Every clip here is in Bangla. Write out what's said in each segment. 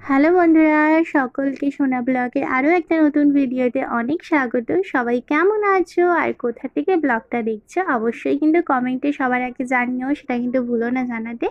হ্যালো বন্ধুরা, সকলকে সোনা ব্লগে আরও একটা নতুন ভিডিওতে অনেক স্বাগত। সবাই কেমন আছো আর কোথা থেকে ব্লগটা দেখছ অবশ্যই কিন্তু কমেন্টে সবার আগে জানিও, সেটা কিন্তু ভুলো না জানাতে।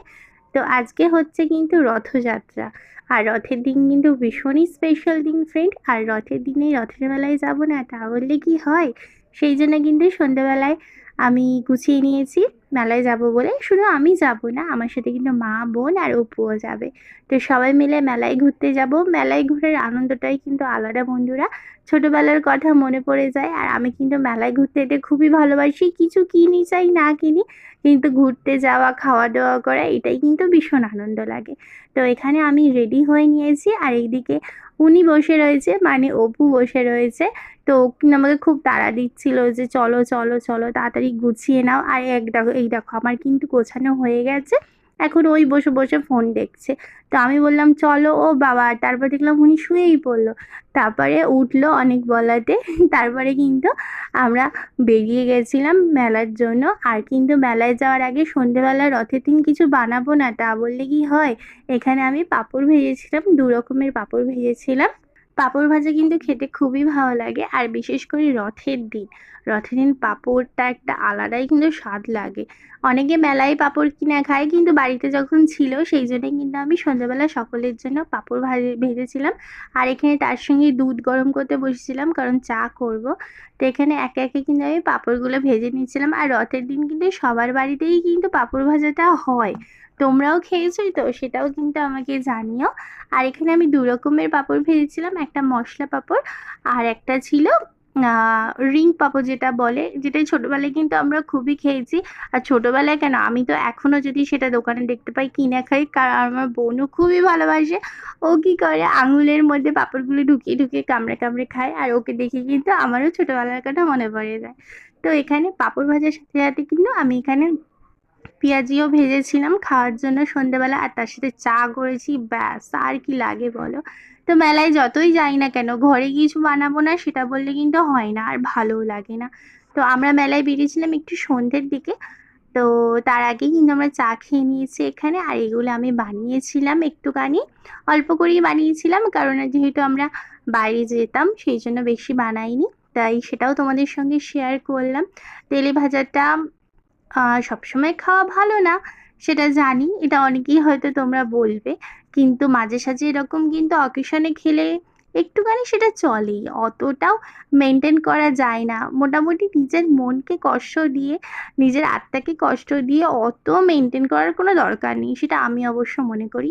তো আজকে হচ্ছে কিন্তু রথযাত্রা। আর রথের দিন কিন্তু ভীষণই স্পেশাল দিন ফ্রেন্ড আর রথের দিনে রথের বেলায় যাব না তা বললে কি হয়? সেই জন্য কিন্তু সন্ধ্যেবেলায় আমি গুছিয়ে নিয়েছি। মেলায় যাব বলে শুধু আমি যাব না, আমার সাথে কিন্তু মা, বোন আর অপুও যাবে। তো সবাই মিলে মেলায় ঘুরতে যাব। মেলায় ঘুরের আনন্দটাই কিন্তু আলাদা বন্ধুরা। ছোটোবেলার কথা মনে পড়ে যায় আর আমি কিন্তু মেলায় ঘুরতে যেতে খুবই ভালোবাসি। কিছু কিনি চাই, না কিনি কিন্তু ঘুরতে যাওয়া খাওয়া দাওয়া করা, এটাই কিন্তু ভীষণ আনন্দ লাগে। তো এখানে আমি রেডি হয়ে নিয়েছি আর এইদিকে উনি বসে রয়েছে মানে অপু বসে রয়েছে। তো আমাকে খুব তাড়া দিচ্ছিল যে চলো চলো চলো, তাড়াতাড়ি গুছিয়ে নাও। আর এক এই দেখো আমার কিন্তু গোছানো হয়ে গেছে। এখন ওই বসে বসে ফোন দেখছে। তো আমি বললাম, চলো ও বাবা। তারপর দেখলাম উনি শুয়েই পড়ল। তারপরে উঠল অনেক বলাতে। তারপরে কিন্তু আমরা বেরিয়ে গেছিলাম মেলার জন্য। আর কিন্তু মেলায় যাওয়ার আগে সন্ধেবেলা রথের দিন কিছু বানাবো না, তা বললে কি হয়? এখানে আমি পাঁপড় ভেজেছিলাম, দু রকমের পাঁপড় ভেজেছিলাম। পাঁপড় ভাজা কিন্তু খেতে খুবই ভালো লাগে, আর বিশেষ করে রথের দিন। রথের দিন পাঁপড়টা একটা আলাদাই কিন্তু স্বাদ লাগে। অনেকে মেলায় পাঁপড় কিনে খায়, কিন্তু বাড়িতে যখন ছিল, সেই জন্যই কিন্তু আমি সন্ধ্যাবেলা সকলের জন্য পাঁপড় ভাজে, ভেজেছিলাম। আর এখানে তার সঙ্গে দুধ গরম করতে বসেছিলাম, কারণ চা করব। তো এখানে একে একে কিন্তু আমি পাঁপড়গুলো ভেজে নিয়েছিলাম। আর রথের দিন কিন্তু সবার বাড়িতেই কিন্তু পাঁপড় ভাজাটা হয়। তোমরাও খেয়েছোই তো? সেটাও কিন্তু আমাকে জানিও। আর এখানে আমি দু রকমের পাঁপড় ভেজেছিলাম, একটা মশলা পাঁপড় আর একটা ছিল রিং পাঁপড় যেটা বলে যেটা ছোটোবেলায় কিন্তু আমরা খুবই খেয়েছি। আর ছোটোবেলায় কেন, আমি তো এখনও যদি সেটা দোকানে দেখতে পাই, কিনে খাই, কারণ আমার বোনও খুবই ভালোবাসে। ও কী করে, আঙুলের মধ্যে পাঁপড়গুলো ঢুকিয়ে ঢুকিয়ে কামড়ে কামড়ে খায়, আর ওকে দেখে কিন্তু আমারও ছোটোবেলার কথা মনে পড়ে যায়। তো এখানে পাঁপড় ভাজার সাথে সাথে কিন্তু আমি এখানে পেঁয়াজিও ভেজেছিলাম, খাওয়ার জন্য সন্ধেবেলা, আর তার সাথে চা করেছি, ব্যাস, আর কি লাগে বলো? তো মেলায় যতই যাই না কেন, ঘরে কিছু বানাবো না, সেটা বললে কিন্তু হয় না, আর ভালোও লাগে না। তো আমরা মেলায় বেরিয়েছিলাম একটু সন্ধ্যের দিকে, তো তার আগে কিন্তু আমরা চা খেয়ে নিয়েছি এখানে, আর এগুলো আমি বানিয়েছিলাম একটুখানি। অল্প করেই বানিয়েছিলাম, কারণ যেহেতু আমরা বাইরে যেতাম, সেই জন্য বেশি বানাইনি, তাই সেটাও তোমাদের সঙ্গে শেয়ার করলাম। তেলে ভাজাটা সবসময় খাওয়া ভালো না, সেটা জানি। এটা অনেকেই হয়তো তোমরা বলবে। কিন্তু মাঝে সাঝে এরকম কিন্তু অকেশনে খেলে একটুখানি সেটা চলেই, অতটাও মেনটেন করা যায় না। মোটামুটি নিজের মনকে কষ্ট দিয়ে, নিজের আত্মাকে কষ্ট দিয়ে অত মেনটেন করার কোনো দরকার নেই, সেটা আমি অবশ্য মনে করি।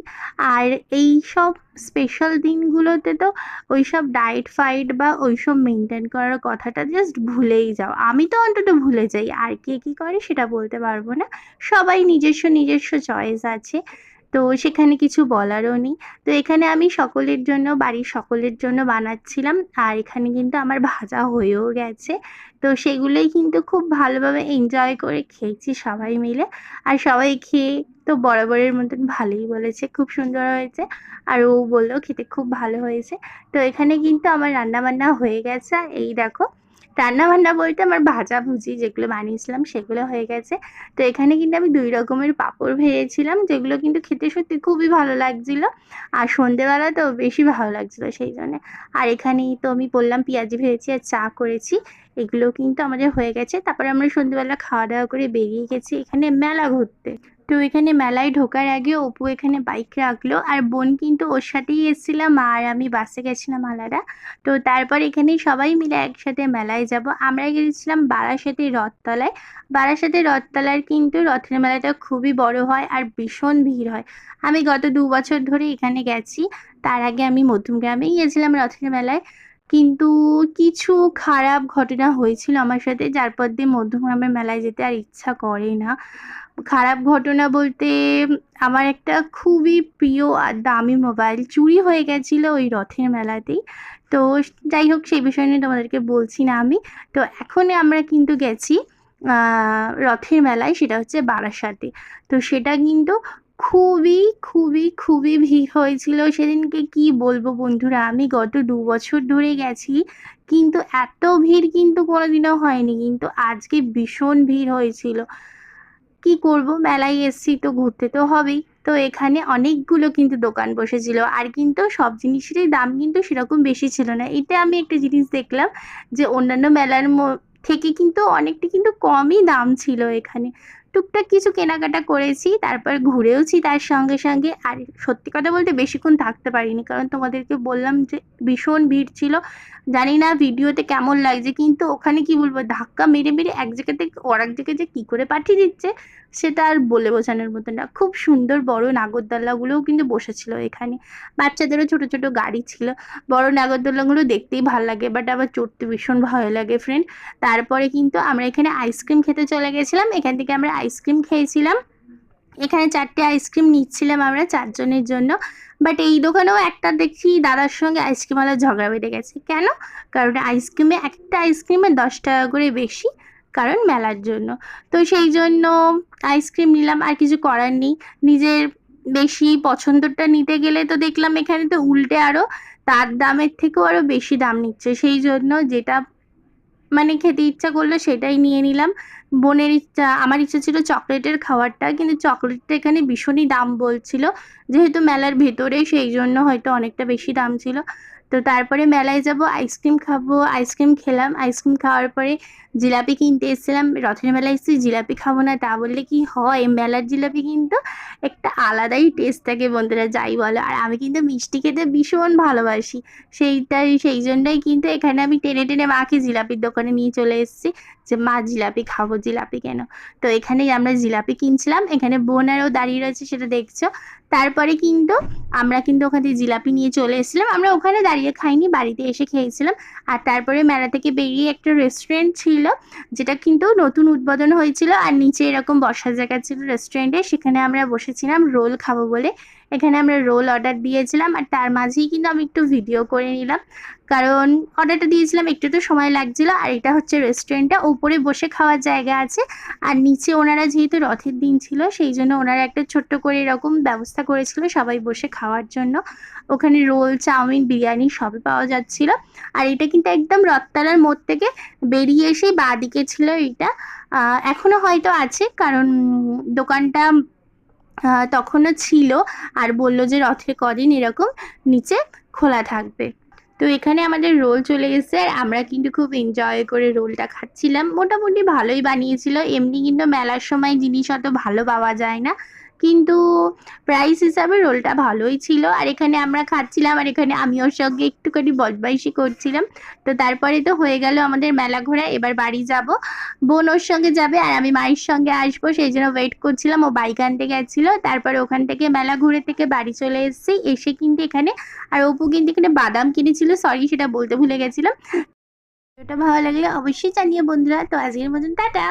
আর এই সব স্পেশাল দিনগুলোতে তো ওই সব ডায়েট ফাইট বা ওই সব মেনটেন করার কথাটা জাস্ট ভুলেই যাও। আমি তো অন্তত ভুলে যাই, আর কে কী করে সেটা বলতে পারব না। সবাই নিজস্ব নিজস্ব চয়েস আছে। তো সেখানে কিছু বলারও নেই। তো এখানে আমি সকলের জন্য, বাড়ির সকলের জন্য বানাচ্ছিলাম আর এখানে কিন্তু আমার ভাজা হয়েও গেছে। তো সেগুলোই কিন্তু খুব ভালোভাবে এনজয় করে খেয়েছি সবাই মিলে। আর সবাই খেয়ে তো বরাবরের মতন ভালোই বলেছে। খুব সুন্দর হয়েছে আর ও বলল খেতে খুব ভালো হয়েছে। তো এখানে কিন্তু আমার রান্নাবান্না হয়ে গেছে। এই দেখো রান্নাবান্না বলতে আমার ভাজাভুজি যেগুলো বানিয়েছিলাম সেগুলো হয়ে গেছে। তো এখানে কিন্তু আমি দুই রকমের পাঁপড় ভেজেছিলাম, যেগুলো কিন্তু খেতে সত্যি খুবই ভালো লাগছিল আর সন্ধেবেলা তো বেশি ভালো লাগছিল সেই জন্য। আর এখানেই তো আমি বললাম পেঁয়াজি ভেজেছি আর চা করেছি, এগুলো কিন্তু আমাদের হয়ে গেছে। তারপরে আমরা সন্ধ্যেবেলা খাওয়া দাওয়া করে বেরিয়ে গেছি এখানে মেলা ঘুরতে। তো এখানে মেলায় ঢোকার আগে অপু এখানে বাইক রাখল। আর বোন কিন্তু ওর সাথেই এসেছিলাম আর আমি বাসে গেছিলাম আলাদা। তো তারপর এখানে সবাই মিলে একসাথে মেলায় যাব। আমরা গেছিলাম বারাসাতে রথতলায়। বারাসাতে রথতলার কিন্তু রথের মেলাটা খুবই বড় হয় আর ভীষণ ভিড় হয়। আমি গত দু বছর ধরে এখানে গেছি। তার আগে আমি মধ্যমগ্রামেই গেছিলাম রথের মেলায়। কিন্তু কিছু খারাপ ঘটনা হয়েছিল আমার সাথে, যার পর দিয়ে মধ্যমগ্রামের মেলায় যেতে আর ইচ্ছা করে না। খারাপ ঘটনা বলতে আমার একটা খুবই প্রিয় আর দামি মোবাইল চুরি হয়ে গেছিল ওই রথের মেলাতেই। তো যাই হোক, সেই বিষয় নিয়ে তোমাদেরকে বলছি না আমি। তো এখন আমরা কিন্তু গেছি রথের মেলায়, সেটা হচ্ছে বারাসাতে। তো সেটা কিন্তু খুবই খুবই খুবই ভিড় হয়েছিল। সেদিনকে কি বলব বন্ধুরা, আমি গত দু বছর ধরে গেছি, কিন্তু এত ভিড় কিন্তু কোনোদিনও হয়নি, কিন্তু আজকে ভীষণ ভিড় হয়েছিল। কি করব, মেলায় এসছি তো ঘুরতে তো হবেই। তো এখানে অনেকগুলো কিন্তু দোকান বসেছিল, আর কিন্তু সব জিনিসেরই দাম কিন্তু সেরকম বেশি ছিল না। এতে আমি একটা জিনিস দেখলাম যে অন্যান্য মেলার থেকে কিন্তু অনেকটা কিন্তু কমই দাম ছিল এখানে। টুকটাক কিছু কেনাকাটা করেছি, তারপর ঘুরেওছি তার সঙ্গে সঙ্গে। আর সত্যি কথা বলতে বেশিক্ষণ থাকতে পারিনি, কারণ তোমাদেরকে বললাম যে ভীষণ ভিড় ছিল। জানি না ভিডিওতে কেমন লাগছে, কিন্তু ওখানে কি বলব, ধাক্কা মেরে মেরে এক জায়গা থেকে আর এক জায়গায় যে কী করে পাঠিয়ে দিচ্ছে, সেটা আর বলে বোঝানোর মতো না। খুব সুন্দর বড় নাগরদোল্লাগুলোও কিন্তু বসেছিল এখানে। বাচ্চাদেরও ছোট ছোট গাড়ি ছিল। বড় নাগরদোল্লাগুলো দেখতেই ভালো লাগে বাট আবার চড়তে ভীষণ ভয় লাগে ফ্রেন্ড তারপরে কিন্তু আমরা এখানে আইসক্রিম খেতে চলে গেছিলাম। এখান থেকে আমরা আইসক্রিম খেয়েছিলাম। এখানে চারটে আইসক্রিম নিচ্ছিলাম আমরা চারজনের জন্য। বাট এই দোকানেও একটা দেখি দাদার সঙ্গে আইসক্রিমওয়ালা ঝগড়া বেঁধে গেছে। কেন? কারণ আইসক্রিমে একটা আইসক্রিমে দশ টাকা করে বেশি কারণ মেলার জন্য। তো সেই জন্য আইসক্রিম নিলাম, আর কিছু করার নেই। নিজের বেশি পছন্দটা নিতে গেলে তো দেখলাম এখানে তো উল্টে আরও তার দামের থেকেও আরও বেশি দাম নিচ্ছে। সেই জন্য যেটা মানে খেতে ইচ্ছা করল সেটাই নিয়ে নিলাম। বোনের ইচ্ছা, আমার ইচ্ছা ছিল চকলেটের খাওয়ারটা কিন্তু চকলেটটা এখানে ভীষণই দাম বলছিল। যেহেতু মেলার ভেতরে সেই জন্য হয়তো অনেকটা বেশি দাম ছিল। তো তারপরে মেলায় যাব আইসক্রিম খাব আইসক্রিম খেলাম। আইসক্রিম খাওয়ার পরে জিলাপি কিনতে এসেছিলাম, রথের মেলায় এসেছি, জিলাপি খাব না তা বললে কি হয়? মেলার জিলাপি কিন্তু একটা আলাদাই টেস্ট থাকে বন্ধুরা, যাই বলো। আর আমি কিন্তু মিষ্টি খেতে ভীষণ ভালোবাসি। সেইটাই, সেই জন্যই কিন্তু এখানে আমি টেনে টেনে মাকে জিলাপির দোকানে নিয়ে চলে এসেছি যে, মা, জিলাপি খাব, জিলাপি কেন? তো এখানেই আমরা জিলাপি কিনছিলাম, এখানে বোন আরও দাঁড়িয়ে রয়েছে, সেটা দেখছ। তারপরে কিন্তু আমরা কিন্তু ওখান থেকে জিলাপি নিয়ে চলে এসেছিলাম। আমরা ওখানে দাঁড়িয়ে খাইনি, বাড়িতে এসে খেয়েছিলাম। আর তারপরে মেলা থেকে বেরিয়ে একটা রেস্টুরেন্ট ছিল যেটা কিন্তু নতুন উদ্বোধন হয়েছিল। আর নিচে এরকম বসার জায়গা ছিল রেস্টুরেন্টে সেখানে আমরা বসেছিলাম, রোল খাব বলে। এখানে আমরা রোল অর্ডার দিয়েছিলাম আর তার মাঝেই কিন্তু আমি একটু ভিডিও করে নিলাম। কারণ অর্ডারটা দিয়েছিলাম, একটু তো সময় লাগছিল। আর এটা হচ্ছে রেস্টুরেন্টটা উপরে বসে খাওয়ার জায়গা আছে। আর নিচে ওনারা যেহেতু রথের দিন ছিল, সেই জন্য ওনারা একটা ছোট্ট করে এরকম ব্যবস্থা করেছিল সবাই বসে খাওয়ার জন্য। ওখানে রোল চাউমিন, বিরিয়ানি সবই পাওয়া যাচ্ছিল। আর এটা কিন্তু একদম রথতলার মোড় থেকে বেরিয়ে এসেই বাঁ দিকে ছিল এটা এখনও হয়তো আছে, কারণ দোকানটা তখনও ছিল আর বলল যে রথে কদিন এরকম নিচে খোলা থাকবে। তো এখানে আমাদের রোল চলে এসেছে আর আমরা কিন্তু খুব এনজয় করে রোলটা খাচ্ছিলাম। মোটামুটি ভালোই বানিয়েছিল। এমনি কিন্তু মেলার সময় জিনিস অত ভালো পাওয়া যায় না। কিন্তু প্রাইস হিসাবে রোলটা ভালোই ছিল। আর এখানে আমরা খাচ্ছিলাম আর এখানে আমি ওর সঙ্গে একটুখানি বদমাইশি করছিলাম। তো তারপরে তো হয়ে গেল আমাদের মেলা ঘোরা, এবার বাড়ি যাব। বোন ওর সঙ্গে যাবে আর আমি মায়ের সঙ্গে আসব, সেই জন্য ওয়েট করছিলাম। ও বাইক আনতে গেছিল, তারপরে ওখান থেকে মেলা ঘুরে থেকে বাড়ি চলে এসেছি। এসে কিন্তু এখানে, আর অপু কিন্তু এখানে বাদাম কিনেছিল সরি সেটা বলতে ভুলে গেছিলাম। ওটা ভালো লাগলে অবশ্যই জানিয়ে বন্ধুরা। তো আজকের মতন টাটা।